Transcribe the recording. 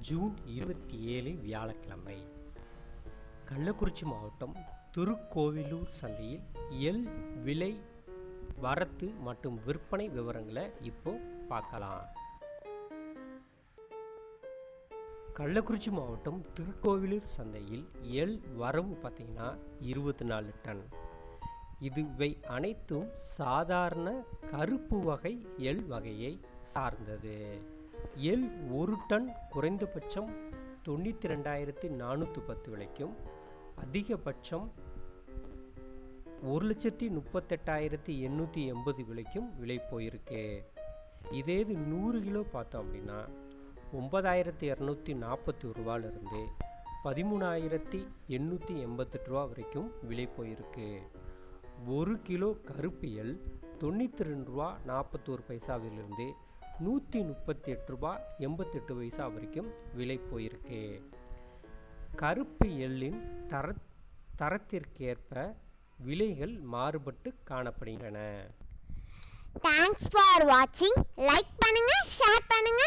June இருபத்தி ஏழு வியாழக்கிழமை. கள்ளக்குறிச்சி மாவட்டம் திருக்கோவிலூர் சந்தையில் எல் விலை வரத்து மற்றும் விற்பனை விவரங்களை இப்போ பார்க்கலாம். கள்ளக்குறிச்சி மாவட்டம் திருக்கோவிலூர் சந்தையில் எல் வரவு பார்த்தீங்கன்னா இருபத்தி நாலு டன். இதுவை அனைத்தும் சாதாரண கருப்பு வகை எல் வகையை சார்ந்தது. எல் ஒரு டன் குறைந்தபட்சம் தொண்ணூற்றி ரெண்டாயிரத்தி நானூற்றி பத்து விலைக்கும் அதிகபட்சம் ஒரு லட்சத்தி முப்பத்தெட்டாயிரத்தி எண்ணூற்றி எண்பது விலைக்கும் விலை போயிருக்கு. இதே இது நூறு கிலோ பார்த்தோம் அப்படின்னா ஒன்பதாயிரத்தி இரநூத்தி நாற்பத்தி ரூபாலிருந்து பதிமூணாயிரத்தி எண்ணூற்றி எண்பத்தெட்டு ரூபா வரைக்கும் விலை போயிருக்கு. ஒரு கிலோ கருப்பியல் தொண்ணூற்றி ரெண்டு ரூபா நாற்பத்தோரு பைசாவிலிருந்து நூற்றி முப்பத்தி எட்டு ரூபா எண்பத்தெட்டு பைசா வரைக்கும் விலை போயிருக்கு. கருப்பு எள்ளின் தர தரத்திற்கேற்ப விலைகள் மாறுபட்டு காணப்படுகின்றன. தேங்க்ஸ் ஃபார் வாட்சிங் லைக் பண்ணுங்கள் ஷேர் பண்ணுங்கள்